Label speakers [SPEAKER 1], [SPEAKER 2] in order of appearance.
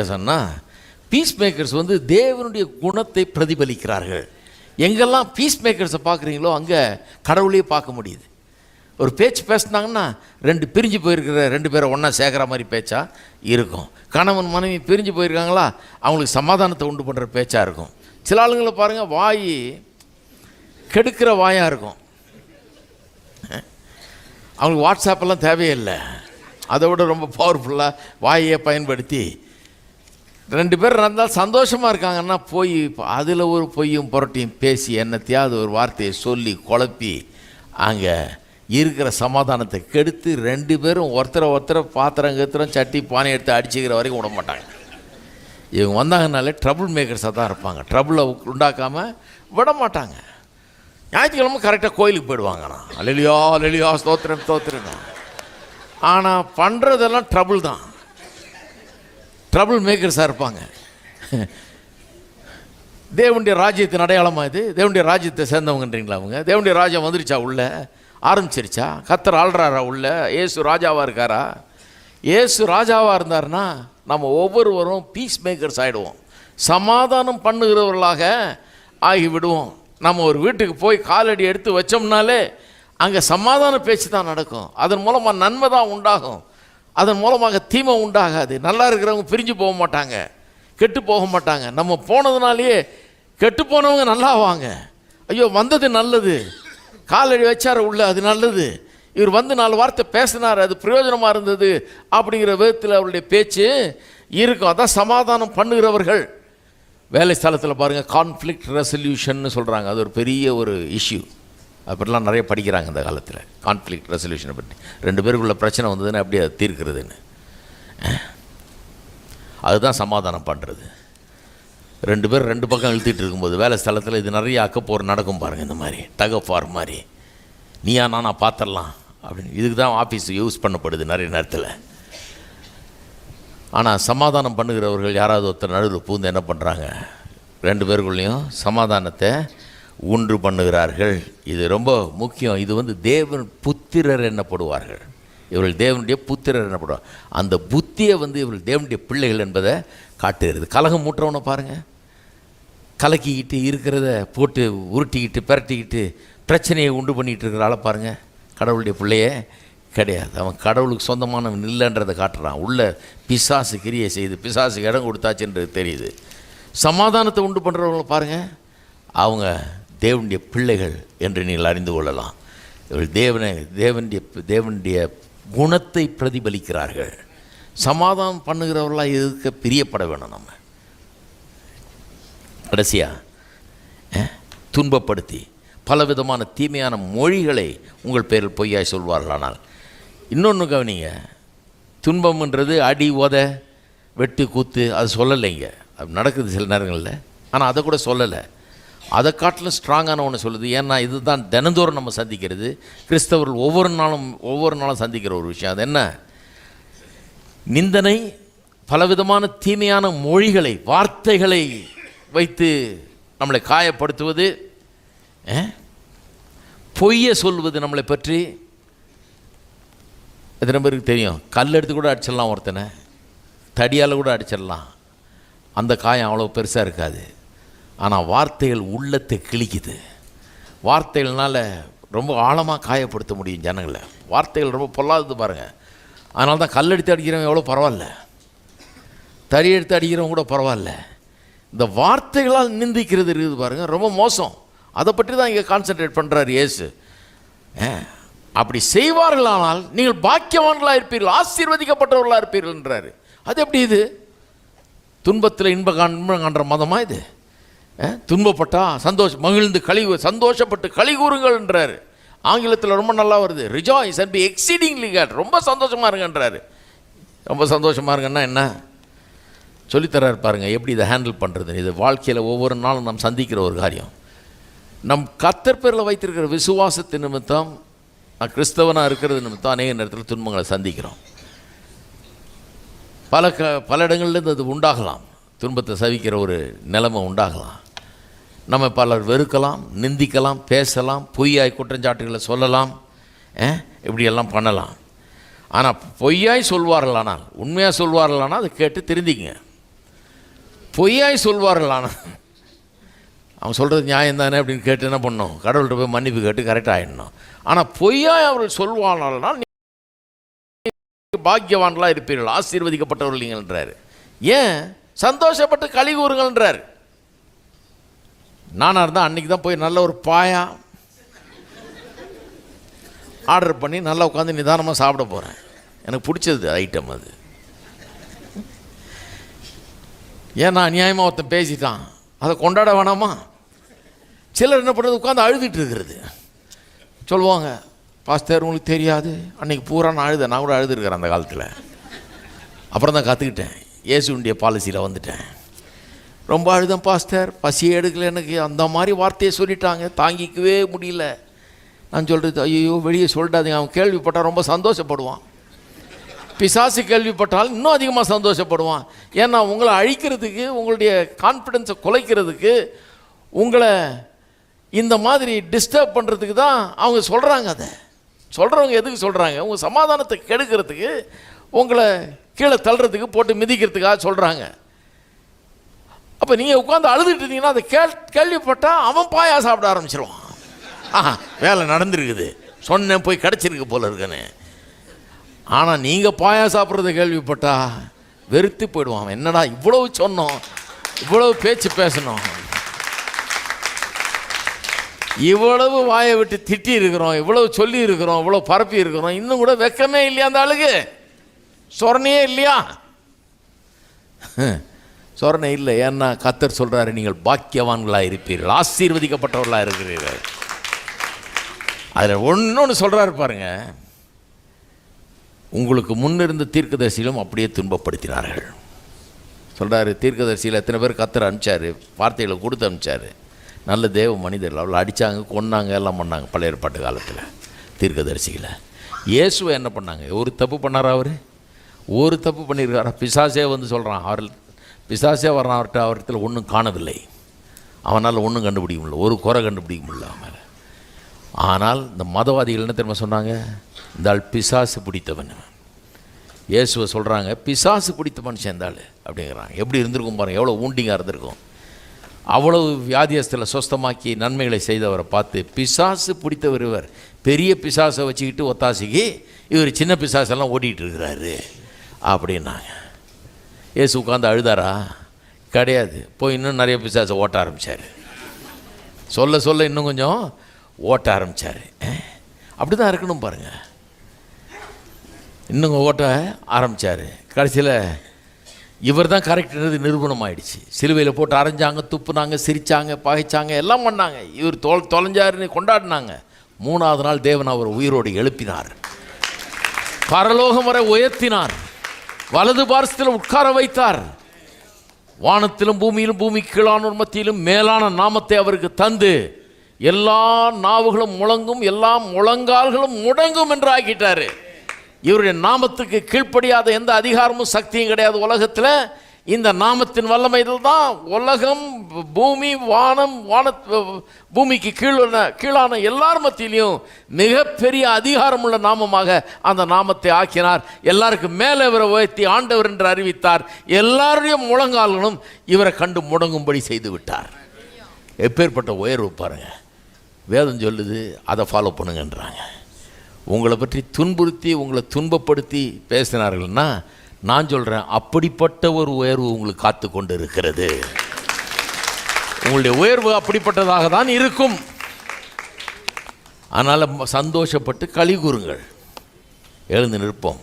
[SPEAKER 1] சொன்னால் piece makers வந்து தேவனுடைய குணத்தை பிரதிபலிக்கிறார்கள். எங்கெல்லாம் பீஸ் மேக்கர்ஸை பார்க்குறீங்களோ அங்கே கடவுளையே பார்க்க முடியுது. ஒரு பேச்சு பேசுனாங்கன்னா ரெண்டு பிரிஞ்சு போயிருக்கிற ரெண்டு பேரை ஒன்றா சேர்க்குற மாதிரி பேச்சா இருக்கும். கணவன் மனைவி பிரிஞ்சு போயிருக்காங்களா அவங்களுக்கு சமாதானத்தை உண்டு பண்ணுற பேச்சாக இருக்கும். சில ஆளுங்களை பாருங்கள் வாய் கெடுக்கிற வாயாக இருக்கும். அவங்களுக்கு வாட்ஸ்அப்பெல்லாம் தேவையில்லை. அதை விட ரொம்ப பவர்ஃபுல்லாக வாயை பயன்படுத்தி ரெண்டு பேர் நடந்தால் சந்தோஷமாக இருக்காங்கன்னா போய் அதில் ஒரு பொய்யும் புரட்டியும் பேசி என்னத்தையாவது ஒரு வார்த்தையை சொல்லி குழப்பி அங்கே இருக்கிற சமாதானத்தை கெடுத்து ரெண்டு பேரும் ஒருத்தரை ஒருத்தரை பாத்திரம் கத்திரம் சட்டி பானை எடுத்து அடிச்சுக்கிற வரைக்கும் விட மாட்டாங்க. இவங்க வந்தாங்கனாலே ட்ரபுள் மேக்கர்ஸாக தான் இருப்பாங்க. ட்ரபுளை உண்டாக்காமல் விட மாட்டாங்க. ஞாயிற்றுக்கிழமை கரெக்டாக கோயிலுக்கு போயிடுவாங்கண்ணா. அலலியா அலலியா ஸ்தோத்திரம் ஸ்தோத்திரம் ஆனால் பண்ணுறதெல்லாம் ட்ரபுள் தான். ட்ரபுள் மேக்கர்ஸாக இருப்பாங்க. தேவனுடைய ராஜ்யத்தின் அடையாளமாக இது? தேவனுடைய ராஜ்யத்தை சேர்ந்தவங்கன்றீங்களா அவங்க? தேவனுடைய ராஜ்யம் வந்துருச்சா உள்ள? ஆரம்பிச்சிருச்சா? கத்தர் ஆள்றாரா உள்ள? ஏசு ராஜாவாக இருக்காரா? ஏசு ராஜாவாக இருந்தாருன்னா நம்ம ஒவ்வொருவரும் பீஸ் மேக்கர்ஸ் ஆகிடுவோம் சமாதானம் பண்ணுகிறவர்களாக ஆகிவிடுவோம். நம்ம ஒரு வீட்டுக்கு போய் காலடி எடுத்து வச்சோம்னாலே அங்கே சமாதான பேச்சு தான் நடக்கும். அதன் மூலமாக நன்மை தான் உண்டாகும். அதன் மூலமாக தீமை உண்டாகாது. நல்லா இருக்கிறவங்க பிரிஞ்சு போக மாட்டாங்க. கெட்டு போக மாட்டாங்க. நம்ம போனதுனாலேயே கெட்டு போனவங்க நல்லா வாங்க ஐயோ வந்தது நல்லது. காலடி வச்சார உள்ள அது நல்லது. இவர் வந்து நாலு வார்த்தை பேசினார் அது பிரயோஜனமாக இருந்தது அப்படிங்கிற விதத்தில் அவருடைய பேச்சு இருக்கும். அதான் சமாதானம் பண்ணுகிறவர்கள். வேலை ஸ்தலத்தில் பாருங்கள் கான்ஃப்ளிக்ட் ரெசல்யூஷன் சொல்கிறாங்க அது ஒரு பெரிய ஒரு இஷ்யூ அப்படிலாம் நிறைய படிக்கிறாங்க இந்த காலத்தில். கான்ஃப்ளிக் ரெசல்யூஷனை பற்றி. ரெண்டு பேருக்குள்ள பிரச்சனை வந்ததுன்னா எப்படி அதை தீர்க்கிறதுன்னு? அதுதான் சமாதானம் பண்ணுறது ரெண்டு பேர் ரெண்டு பக்கம் இழுத்துட்டு இருக்கும்போது வேலை ஸ்தலத்தில் இது நிறைய அக்கப்போர் நடக்கும் பாருங்கள் இந்த மாதிரி. தகப்பார் மாதிரி. நீயா நானா பார்த்துடலாம் அப்படின்னு. இதுக்கு தான் ஆஃபீஸ் யூஸ் பண்ணப்படுது நிறைய நேரத்தில். ஆனால் சமாதானம் பண்ணுகிறவர்கள் யாராவது ஒருத்தர் நடுவில் பூந்து என்ன பண்ணுறாங்க ரெண்டு பேருக்குள்ளேயும் சமாதானத்தை உண்டு பண்ணுகிறார்கள். இது ரொம்ப முக்கியம். இது வந்து தேவன் புத்திரர் என்னப்படுவார்கள். இவர்கள் தேவனுடைய புத்திரர் என்னப்படுவார். அந்த புத்தியை வந்து இவர்கள் தேவனுடைய பிள்ளைகள் என்பதை காட்டுகிறது. கலகம் மூட்டுறவனை பாருங்கள் கலக்கிக்கிட்டு இருக்கிறத போட்டு உருட்டிக்கிட்டு பிரட்டிக்கிட்டு பிரச்சனையை உண்டு பண்ணிகிட்டு இருக்கிறால பாருங்கள் கடவுளுடைய பிள்ளையே கிடையாது. அவன் கடவுளுக்கு சொந்தமானவன் இல்லைன்றதை காட்டுறான். உள்ள பிசாசு கிரியை செய்து பிசாசுக்கு இடம் கொடுத்தாச்சுன்றது தெரியுது. சமாதானத்தை உண்டு பண்ணுறவங்கள பாருங்கள் அவங்க தேவனுடைய பிள்ளைகள் என்று நீங்கள் அறிந்து கொள்ளலாம். இவள் தேவனை தேவனுடைய தேவனுடைய குணத்தை பிரதிபலிக்கிறார்கள். சமாதானம் பண்ணுகிறவர்களாக இருக்க பிரியப்பட வேணும் நம்ம. கடைசியாக துன்பப்படுத்தி பலவிதமான தீமையான மொழிகளை உங்கள் பேரில் பொய்யாய் சொல்வார்களானால் இன்னொன்று கவனிங்க துன்பம்ன்றது அடி உத வெட்டு கூத்து அது சொல்லலைங்க. அது நடக்குது சில நேரங்களில். ஆனால் அதை கூட சொல்லலை. அதை காட்டிலும் ஸ்ட்ராங்கான ஒன்று சொல்லுது. ஏன்னா இதுதான் தினந்தோறும் நம்ம சந்திக்கிறது. கிறிஸ்தவர்கள் ஒவ்வொரு நாளும் ஒவ்வொரு நாளும் சந்திக்கிற ஒரு விஷயம். அது என்ன? நிந்தனை பலவிதமான தீமையான மொழிகளை வார்த்தைகளை வைத்து நம்மளை காயப்படுத்துவது பொய்யை சொல்வது நம்மளை பற்றி எத்தனை பேருக்கு தெரியும்? கல் எடுத்து கூட அடிச்சிடலாம் ஒருத்தனை. தடியால் கூட அடிச்சிடலாம். அந்த காயம் அவ்வளோ பெருசாக இருக்காது. ஆனால் வார்த்தைகள் உள்ளத்தை கிழிக்குது. வார்த்தைகள்னால ரொம்ப ஆழமாக காயப்படுத்த முடியும் ஜனங்களை. வார்த்தைகள் ரொம்ப பொல்லாதது பாருங்கள் அதனால தான் கல்லெடுத்து அடிக்கிறவங்க அடிக்கிறவன் எவ்வளோ பரவாயில்ல. தறி எடுத்து அடிக்கிறவங்க கூட பரவாயில்ல. இந்த வார்த்தைகளால் நிந்திக்கிறது இருக்குது பாருங்கள் ரொம்ப மோசம். அதை பற்றி தான் இங்கே கான்சென்ட்ரேட் பண்ணுறாரு இயேசு. அப்படி செய்வார்களானால் நீங்கள் பாக்கியவான்களாக இருப்பீர்கள் ஆசீர்வதிக்கப்பட்டவர்களாக இருப்பீர்கள்ன்றாரு. அது எப்படி இது? துன்பத்தில் இன்ப காண் இன்பம் காண்ற மதமாக இது? துன்பப்பட்டா சந்தோஷம் மகிழ்ந்து களி சந்தோஷப்பட்டு களி கூறுங்கள்ன்றாரு. ஆங்கிலத்தில் ரொம்ப நல்லா வருது. Rejoice and be exceedingly glad ரொம்ப சந்தோஷமாக இருங்கன்றாரு. ரொம்ப சந்தோஷமாக இருங்கன்னா என்ன? சொல்லித்தராரு பாருங்கள் எப்படி இதை ஹேண்டில் பண்ணுறது இது வாழ்க்கையில் ஒவ்வொரு நாளும் நாம் சந்திக்கிற ஒரு காரியம். நம் கத்தர் பேரில் வைத்திருக்கிற விசுவாசத்து நிமித்தம் நான் கிறிஸ்தவனாக இருக்கிறது நிமித்தம் அநேக நேரத்தில் துன்பங்களை சந்திக்கிறோம். பல க பல இடங்கள்லேருந்து அது உண்டாகலாம். துன்பத்தை சவிக்கிற ஒரு நிலைமை உண்டாகலாம். நம்ம பலர் வெறுக்கலாம் நிந்திக்கலாம் பேசலாம் பொய்யாய் குற்றஞ்சாட்டுகளை சொல்லலாம் இப்படியெல்லாம் பண்ணலாம். ஆனால் பொய்யாய் சொல்வார்களானால் உண்மையாக சொல்வார்களானால் அதை கேட்டு திருந்திங்க பொய்யாய் சொல்வார்களானால் அவன் சொல்கிறது நியாயம் தானே அப்படின்னு கேட்டு என்ன பண்ணணும்? கடவுள்கிட்ட போய் மன்னிப்பு கேட்டு கரெக்டாக ஆகிடணும் ஆனால் பொய்யாய் அவர்கள் சொல்வானால்னா பாக்கியவான்களாக இருப்பீர்கள் ஆசீர்வதிக்கப்பட்டவர்கள் நீங்கள்ன்றார் ஏன்? சந்தோஷப்பட்டு கழி கூறுங்கள்ன்றார் நானாக இருந்தால் அன்றைக்கி தான் போய் நல்ல ஒரு பாயா ஆர்டர் பண்ணி நல்லா உட்காந்து நிதானமாக சாப்பிட போகிறேன் எனக்கு பிடிச்சது ஐட்டம் அது. ஏன் நான் அநியாயமாக ஒருத்தன் பேசிட்டான். அதை கொண்டாட வேணாமா? சிலர் என்ன பண்ணுறது உட்காந்து அழுதுட்டு இருக்கிறது. சொல்லுவாங்க பாஸ்டர் உங்களுக்கு தெரியாது. அன்றைக்கி பூரா நான் அழுதேன். நான் கூட அழுதுருக்கிறேன் அந்த காலத்தில். அப்புறம் தான் கற்றுக்கிட்டேன் இயேசுண்டிய பாலிசியில் வந்துட்டேன். ரொம்ப அழுதம் பாஸ்டர். பசி எடுக்கல எனக்கு. அந்த மாதிரி வார்த்தையை சொல்லிட்டாங்க. தாங்கிக்கவே முடியல. நான் சொல்கிறது ஐயோ வெளியே சொல்லிட்டாதீங்க அவன் கேள்விப்பட்டால் ரொம்ப சந்தோஷப்படுவான். பிசாசு கேள்விப்பட்டால் இன்னும் அதிகமாக சந்தோஷப்படுவான். ஏன்னா உங்களை அழிக்கிறதுக்கு உங்களுடைய கான்ஃபிடென்ஸை குலைக்கிறதுக்கு உங்களை இந்த மாதிரி டிஸ்டர்ப் பண்ணுறதுக்கு தான் அவங்க சொல்கிறாங்க அதை. சொல்கிறவங்க எதுக்கு சொல்கிறாங்க உங்கள் சமாதானத்தை கெடுக்கிறதுக்கு உங்களை கீழே தள்ளுறதுக்கு போட்டு மிதிக்கிறதுக்காக சொல்கிறாங்க அப்போ நீங்கள் உட்காந்து அழுதுட்டு இருந்தீங்கன்னா அதை கேள் கேள்விப்பட்டால் அவன் பாயா சாப்பிட ஆரம்பிச்சிருவான். ஆஹா வேலை நடந்திருக்குது. சொன்னேன் போய் கிடச்சிருக்கு போல இருக்கேன்னு. ஆனால் நீங்கள் பாயா சாப்பிட்றத கேள்விப்பட்டா வெறுத்து போயிடுவான் அவன். என்னடா இவ்வளவு சொன்னோம் இவ்வளவு பேச்சு பேசணும். இவ்வளவு வாயை விட்டு திட்டி இருக்கிறோம் இவ்வளவு சொல்லி இருக்கிறோம் இவ்வளவு பரப்பி இருக்கிறோம். இன்னும் கூட வெக்கமே இல்லையா அந்த ஆளுக்கு சொரணையே இல்லையா? சொரணை இல்லை. ஏன்னா கத்தர் சொல்கிறாரு நீங்கள் பாக்கியவான்களாக இருப்பீர்கள். ஆசீர்வதிக்கப்பட்டவர்களாக இருக்கிறீர்கள். அதில் ஒன்று சொல்கிறாரு பாருங்க. உங்களுக்கு முன்னிருந்த தீர்க்கதரிசிகளும் அப்படியே துன்பப்படுத்தினார்கள். சொல்கிறாரு தீர்க்கதரிசியில் எத்தனை பேர் கத்தர் அனுப்பிச்சாரு? வார்த்தைகளை கொடுத்து அனுப்பிச்சாரு. நல்ல தேவ மனிதர்கள். அவளை அடித்தாங்க கொன்னாங்க எல்லாம் பண்ணாங்க பழைய ஏற்பாட்டு காலத்தில் தீர்க்கதரிசிகளை. இயேசுவை என்ன பண்ணாங்க? ஒரு தப்பு பண்ணாரா அவர்? ஒரு தப்பு பண்ணியிருக்காரா? பிசாசே வந்து சொல்கிறான் அவர் பிசாசே வர்றான் அவர்கிட்ட அவர்கிட்ட ஒன்றும் காணவில்லை. அவனால் ஒன்றும் கண்டுபிடிக்க முடியல ஒரு குறை கண்டுபிடிக்க முடியல அவன் ஆனால் இந்த மதவாதிகள் என்ன திரும்ப சொன்னாங்க? இந்த ஆள் பிசாசு பிடித்தவன். இயேசுவை சொல்கிறாங்க பிசாசு பிடித்த மனுஷன் இந்த ஆள் அப்படிங்கிறாங்க. எப்படி இருந்திருக்கும் பாருங்கள் எவ்வளோ ஊண்டிங்காக இருந்திருக்கும். அவ்வளவு வியாதியஸ்தில் சொஸ்தமாக்கி நன்மைகளை செய்தவரை பார்த்து பிசாசு பிடித்தவர் இவர். பெரிய பிசாசை வச்சுக்கிட்டு ஒத்தாசிக்கு இவர் சின்ன பிசாசெல்லாம் ஓட்டிகிட்டு இருக்கிறாரு அப்படின்னாங்க. ஏசு உட்காந்து அழுதாரா? கிடையாது. போய் இன்னும் நிறைய பிசாசை ஓட்ட ஆரம்பித்தார் சொல்ல சொல்ல இன்னும் கொஞ்சம் ஓட்ட ஆரம்பித்தார் அப்படி தான் இருக்கணும் பாருங்கள் இன்னும் ஓட்ட ஆரம்பித்தார் கடைசியில் இவர் தான் கரெக்டுன்றது நிரூபணம் ஆயிடுச்சு சிலுவையில் போட்டு அரைஞ்சாங்க துப்புனாங்க சிரித்தாங்க பகைச்சாங்க எல்லாம் பண்ணாங்க. இவர் தொல் தொலைஞ்சாருன்னு கொண்டாடினாங்க. மூணாவது நாள் தேவன் அவர் உயிரோடு எழுப்பினார். பரலோகம் வரை உயர்த்தினார். வலது பாரசத்தில் உட்கார வைத்தார். வானத்திலும் பூமியிலும் பூமி கீழானோர் மத்தியிலும் மேலான நாமத்தை அவருக்கு தந்து எல்லா நாவுகளும் முழங்கும் எல்லா முழங்கால்களும் முடங்கும் என்று ஆக்கிட்டாரு. இவருடைய நாமத்துக்கு கீழ்ப்படியாத எந்த அதிகாரமும் சக்தியும் கிடையாது உலகத்தில். இந்த நாமத்தின் வல்லமையில் தான் உலகம் பூமி வானம் வான பூமிக்கு கீழான கீழான எல்லார் மத்தியிலையும் மிகப்பெரிய அதிகாரமுள்ள நாமமாக அந்த நாமத்தை ஆக்கினார். எல்லாருக்கும் மேலே இவரை உயர்த்தி ஆண்டவர் என்று அறிவித்தார். எல்லாருடைய முழங்கால்களும் இவரை கண்டு முடங்கும்படி செய்து விட்டார். எப்பேற்பட்ட உயர்வு பாருங்க. வேதம் சொல்லுது அதை ஃபாலோ பண்ணுங்கன்றாங்க. உங்களை பற்றி துன்புறுத்தி உங்களை துன்பப்படுத்தி பேசினார்கள்னா நான் சொல்கிறேன் அப்படிப்பட்ட ஒரு உயர்வு உங்களுக்கு காத்து கொண்டு இருக்கிறது உங்களுடைய உயர்வு அப்படிப்பட்டதாக தான் இருக்கும். அதனால் சந்தோஷப்பட்டு கழி கூறுங்கள். எழுந்து நிற்போம்.